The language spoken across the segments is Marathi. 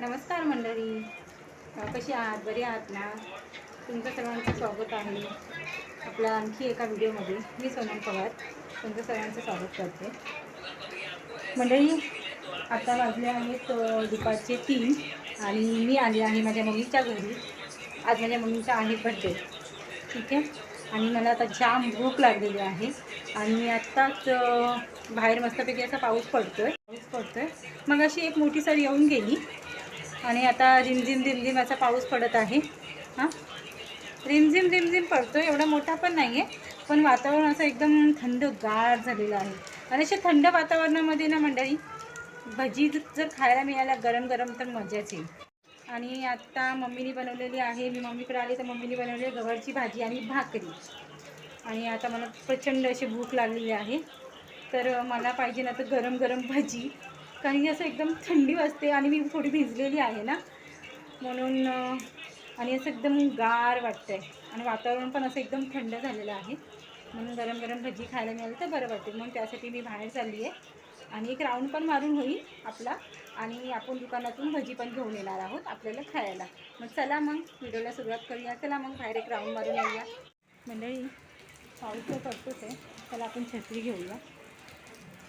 नमस्कार मंडळी. कशी आहात? बरे आहात ना? तुमचं सर्वांचं स्वागत आहे. आपल्या आणखी एका व्हिडिओमध्ये. मी सोनम पवार. तुमचं सर्वांचं स्वागत करते. मंडळी आता वाजले आहेत दुपारचे तीन आणि मी आले आहे माझ्या मम्मीच्या घरी. आज माझ्या मम्मीचा आहे बड्डे ठीक आहे? आणि मला आता जाम भूक लागलेली आहे. आणि मी आत्ताच बाहेर मस्तपैकी असा पाऊस पडतो आहे पाऊस पडतो आहे मग अशी एक मोठी सर येऊन गेली. आणि आता रिमझिम रिमझिम असा पाऊस पडत आहे. हां? रिमझिम रिमझिम पडतो एवढा मोठा पण नाही आहे पण वातावरण असं एकदम थंडगार झालेलं आहे. आणि अशा थंड वातावरणामध्ये ना मंडळी भजी जर खायला मिळाल्या गरम गरम तर मजाच येईल. आणि आत्ता मम्मीने बनवलेली आहे मी मम्मीकडे आली तर मम्मीने बनवली गव्हाची भाजी आणि भाकरी. आणि आता मला प्रचंड अशी भूक लागलेली आहे. तर मला पाहिजे ना तर गरम गरम भजी कारण की असं एकदम थंडी वाजते आणि मी थोडी भिजलेली आहे ना. म्हणून आणि असं एकदम गार वाटतं आहे आणि वातावरण पण असं एकदम थंड झालेलं आहे. म्हणून गरम गरम भजी खायला मिळेल तर बरं वाटते म्हणून त्यासाठी मी बाहेर चालली आहे. आणि एक राऊंड पण मारून होईल आपला. आणि आपण दुकानातून भजी पण घेऊन येणार आहोत आपल्याला खायला. मग चला मग व्हिडिओला सुरुवात करूया. चला मग बाहेर एक राऊंड मारून येऊया. मंडळी पाऊस तर पडतोच आहे. चला आपण छत्री घेऊया.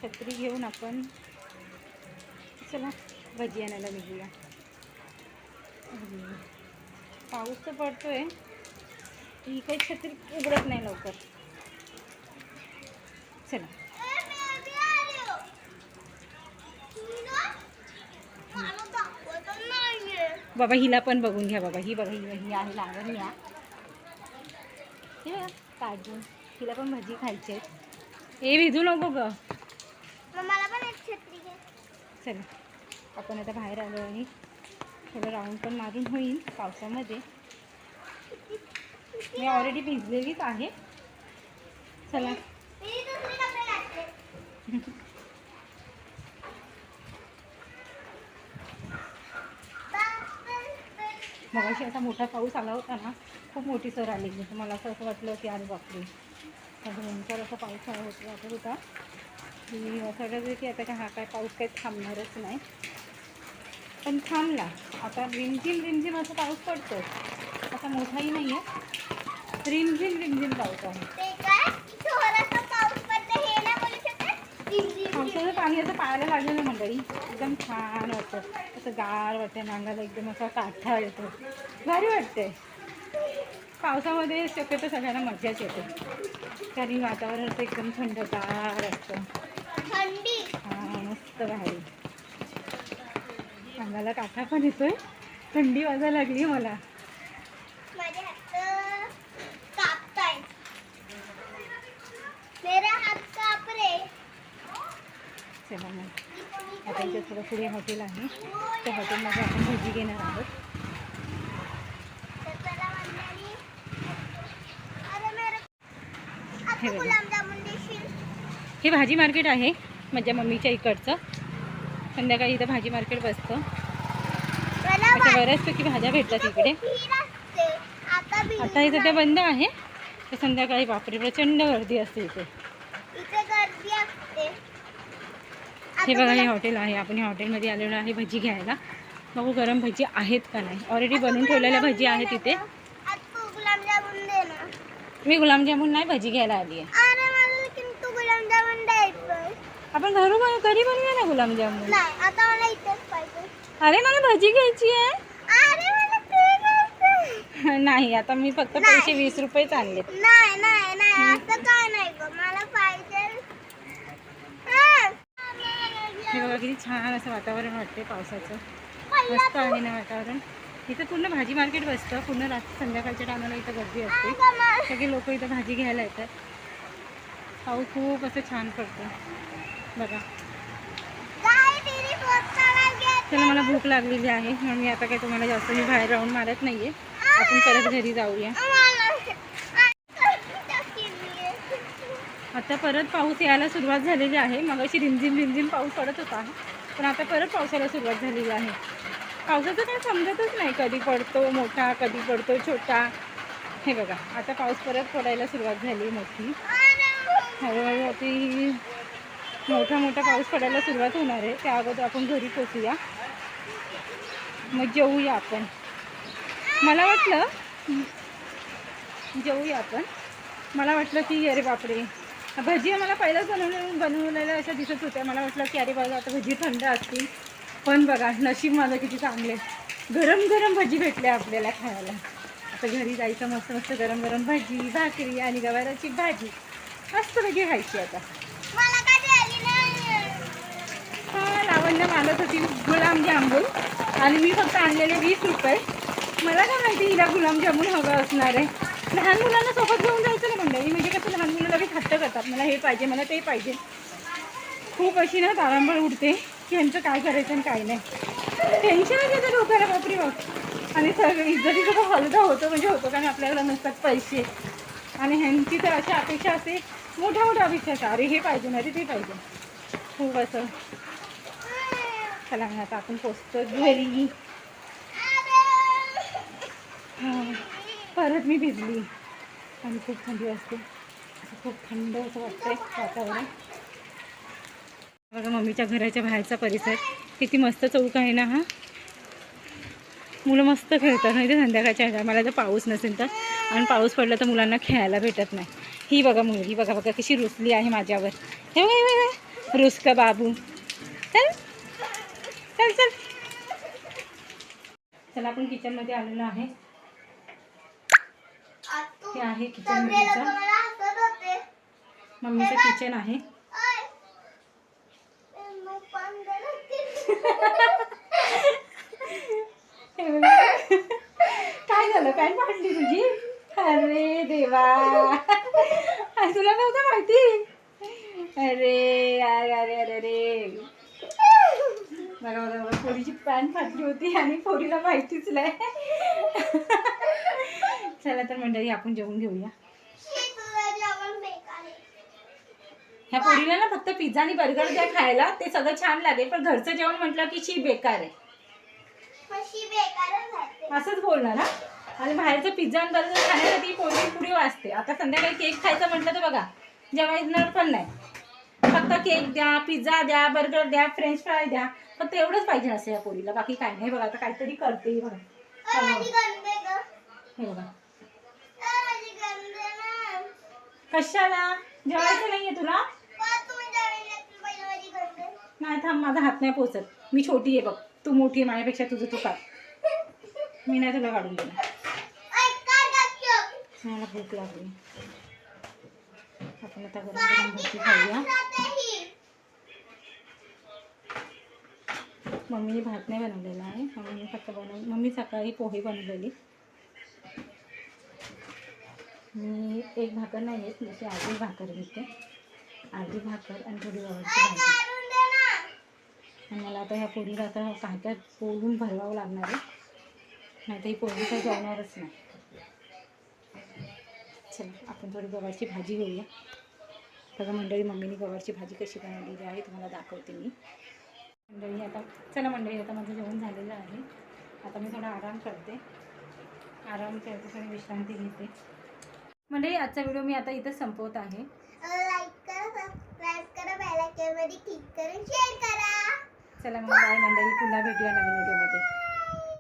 छत्री घेऊन आपण चला भजी आणायला निघूया. पाऊस तर पडतोय. ही काही छत्री उघडत नाही लवकर. चला. बाबा हिला पण बघून घ्या बाबा. ही बघा ही ही आहे लावण्या हे काढून काजू. हिला पण भजी खायची आहे हे भिजू नको ग. मला पण एक छत्री घे. चला. आपण आता बाहेर आलो आणि थोडं राऊंड पण मारून होईल पावसामध्ये. मी ऑलरेडी भिजलेलीच आहे. चला. मगाशी मग अशी असा मोठा पाऊस आला होता ना खूप मोठी सर आलेली. मला असं असं वाटलं की अरे बापरे. माझ्या नंतर असा पाऊस आला होता. वाटत होता की असं वाटत होतं की आता काय हा काय पाऊस काही थांबणारच नाही. पण थांबला. आता रिमझिम रिमझिम असा पाऊस पडतो असा मोठाही नाही आहे. रिमझिम रिमझिम पाऊस आहे. पावसाचं पाणी असं पाहायला लागलं ना मंडळी. एकदम छान वाटतं असं गार वाटतं नांगाला एकदम असा काठा येतो भारी वाटते पावसामध्ये शक्यतो सगळ्यांना मजाच येते. कारण वातावरण असं एकदम थंडगार असतं. थंडी हा मस्त भारी. अंगाला काठा पण येतोय थंडी वाजायला लागली मला. चला मग. आता इथे थोडं पुढे हॉटेल आहे. त्या हॉटेलमध्ये आपण भजी घेणार आहोत. हे बघा. हे भाजी मार्केट आहे माझ्या मम्मीच्या इकडचं. संध्याकाळी इथं भाजी मार्केट बसतं. अशा बऱ्याचपैकी भाज्या भेटतात इकडे आता आता इथं ते बंद आहे. तर संध्याकाळी बापरे प्रचंड गर्दी असते इथे. हे बघा हे हॉटेल आहे. आपण या हॉटेलमध्ये आलेलो आहे भजी घ्यायला. बघू गरम भजी आहेत का नाही. ऑलरेडी बनवून ठेवलेल्या भजी आहेत इथे. आता मी गुलाबजामुन नाही भजी घ्यायला आली आहे. गुलाबजामुन द्यायचं आपण घरू बनवू घरी बनवूया ना गुलाबजामुन? नाही आता मला इथेच पाहिजे. अरे मला भजी घ्यायची आहे. नाही आता मी फक्त. पैसे वीस रुपयेच आणलेत नाही नाही नाही असं काय नाही ग मला पाहिजे. हा. बघा किती छान असं वातावरण वाटते पावसाचं. मस्त आहे ना वातावरण. इथं पूर्ण भाजी मार्केट बसतं. पूर्ण रात्री संध्याकाळच्या टायमाला इथं गर्दी असते. सगळे लोक इथं भाजी घ्यायला येतात. पाऊस खूप असं छान पडतं बघा. चला मला भूक लागलेली आहे. म्हणून मी आता काही तुम्हाला जास्त मी बाहेर राहून मारत नाही आहे आपण परत घरी जाऊया. आता परत पाऊस यायला सुरुवात झालेली आहे. मग अशी रिमझिम रिमझिम पाऊस पडत होता. पण आता परत पावसाला सुरुवात झालेली आहे. पावसाचं काही समजतच नाही. कधी पडतो मोठा कधी पडतो छोटा. हे बघा आता पाऊस परत पडायला सुरुवात झाली मोठी. हळूहळू आता मोठा मोठा पाऊस पडायला सुरुवात होणार आहे. त्या अगोदर आपण घरी पोचूया. मग जेवूया आपण. मला वाटलं जेवूया आपण. मला वाटलं की अरे बापरे. भजी मला पहिलाच बनवलेलं बनवलेल्या अशा दिसत होत्या. मला वाटलं की अरे बघा आता भजी थंड असतील. पण बघा नशीब माझं किती चांगले गरम गरम भजी भेटल्या आपल्याला खायला. आता घरी जायचं मस्त मस्त गरम गरम भाजी भाकरी आणि गवाराची भाजी. मस्त भजी खायची आता. हा लावण्य मागत होती गुलाबजामुन आणि मी फक्त आणलेले वीस रुपये. मला काय माहिती हिला गुलाबजामुन हवं असणार आहे. लहान मुलांना सोबत घेऊन जायचं ना मंडळी? म्हणजे कसं लहान मुलं लगेच हट्ट करतात. मला हे पाहिजे मला ते पाहिजे. खूप अशी ना तारांबळ उडते की यांचं काय करायचं आणि काय नाही. टेन्शनच येतं डोक्याला बापरी बाप. आणि सगळं इज्जतीचा तो हलका होतो म्हणजे होतो कारण आपल्याकडे नसतात पैसे. आणि ह्यांची तर अशी अपेक्षा असते मोठ्या मोठ्या अपेक्षा अरे हे पाहिजे ना रे ते पाहिजे. खूप असं चला आता आपण पोचतो घरी. हां परत मी भिजली. आणि खूप थंडी असते असं खूप थंड असं वाटतंय वातावरण. बघा मम्मीच्या घराच्या बाहेरचा परिसर. किती मस्त चौक आहे ना हा? मुलं मस्त खेळतात नाही तर संध्याकाळच्या ह्याला मला जर पाऊस नसेल तर. आणि पाऊस पडला तर मुलांना खेळायला भेटत नाही. ही बघा मुलगी बघा बघा कशी रुसली आहे माझ्यावर. हे बघा, हे बघा रुसका बाबू? चल. चल चल. चला आपण किचनमध्ये आलेलो आहे. हे आहे किचन मम्मीचं. किचन आहे ओय. मग पण दिलं की. हे बघा. काय झालं पॅन्ट फाटली तुझी अरे देवा. तुला नव्हतं माहिती? अरे अरे अरे अरे अरे. बघा बघा बघा पोरीची पॅन्ट फाटली होती आणि पोरीला माहितीच नाही. चला तर मंडळी आपण जेवून घेऊया. ह्या पोरीला ना फक्त पिझ्झा आणि बर्गर द्या खायला. ते सगळं छान लागेल पण घरचं जेवण म्हटलं की शी बेकार आहे. असंच बोलणार ना आणि बाहेरचं पिझ्झा आणि बर्गर खाण्यासाठी पोरगी पुढे वाचते. आता संध्याकाळी केक खायचं म्हटलं तर बघा जेवायचं पण नाही. फक्त केक द्या पिझ्झा द्या बर्गर द्या फ्रेंच फ्राय द्या. फक्त एवढंच पाहिजे असं या पोरीला. बाकी काय नाही. बघा आता काहीतरी करते ही बघा. हे बघा. कशाला? जेवायचं नाहीये तुला. नाही थांब माझा हात नाही पोचत. मी छोटी आहे बघ. तू मोठी आहे माझ्यापेक्षा तुझं तू काढ मी नाही तुला काढून देणार. मला भूक लागली. आपण आता गरम गरम भजी खाऊया. मम्मीने भात नाही बनवलेला आहे. मम्मीने फक्त बनव मम्मी सकाळी पोहे बनवलेली. मी एक भाकर नाही येत जशी आधी भाकर घेते. आधी भाकर आणि थोडी गव्हाची भाजी. आणि मला आता ह्या पोळीला आता काय काय पोळून भरवावं लागणार आहे. नाही तर ही पोळी काही जेवणारच नाही. चला आपण थोडी गव्हाची भाजी घेऊया. बघा मंडळी मम्मीने गव्हाची भाजी कशी बनवलेली आहे तुम्हाला दाखवते मी. मंडळी आता चला मंडळी आता माझं जेवण झालेलं आहे. आता मी थोडा आराम करते. आराम करते थोडी विश्रांती घेते. मंडळी आजचा व्हिडिओ मी आता इथं संपवत आहे. लाईक करा सबस्क्राईब करा बेल आयकॉनमध्ये क्लिक करून शेअर करा चला मग बाय मंडळी पुन्हा भेटूया नवीन व्हिडिओमध्ये.